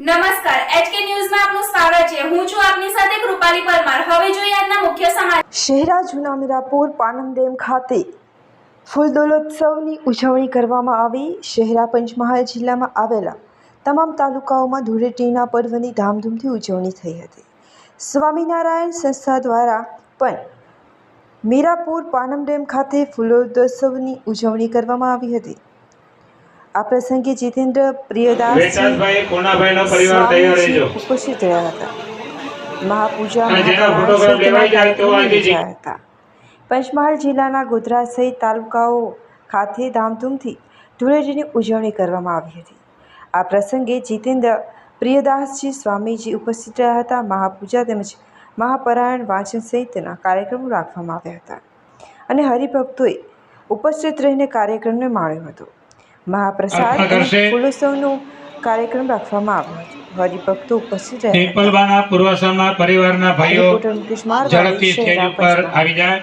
નમસ્કાર, એચકે ન્યૂઝમાં શહેરા જૂના મીરાપુર, પાનમ ખાતે ફૂલદોલોત્સવની ઉજવણી કરવામાં આવી. શહેરા પંચમહાલ જિલ્લામાં આવેલા તમામ તાલુકાઓમાં ધૂળેટીના પર્વની ધામધૂમથી ઉજવણી થઈ હતી. સ્વામિનારાયણ સંસ્થા દ્વારા પણ મીરાપુર, પાનમ ડેમ ખાતે ફૂલોત્સવની ઉજવણી કરવામાં આવી હતી. આ પ્રસંગે જીતેન્દ્ર પ્રિયદાસ ઉપસ્થિત રહ્યા હતા. મહાપૂજા યોજાયા હતા. પંચમહાલ જિલ્લાના ગોધરા સહિત તાલુકાઓ ખાતે ધામધૂમથી ધૂળેટીની ઉજવણી કરવામાં આવી હતી. આ પ્રસંગે જીતેન્દ્ર પ્રિયદાસજી સ્વામીજી ઉપસ્થિત રહ્યા હતા. મહાપૂજા તેમજ મહાપરાયણ વાંચન સહિતના કાર્યક્રમો રાખવામાં આવ્યા હતા. અને હરિભક્તોએ ઉપસ્થિત રહીને કાર્યક્રમને માણ્યો હતો. મહાપ્રસાદ ફૂલોત્સવનું કાર્યક્રમ રાખવામાં આવ્યો હતો. હરિભક્તો ઉપસ્થિત રહ્યા પરિવારના ભાઈઓ ઝડપથી સ્ટેજ ઉપર આવી જાય.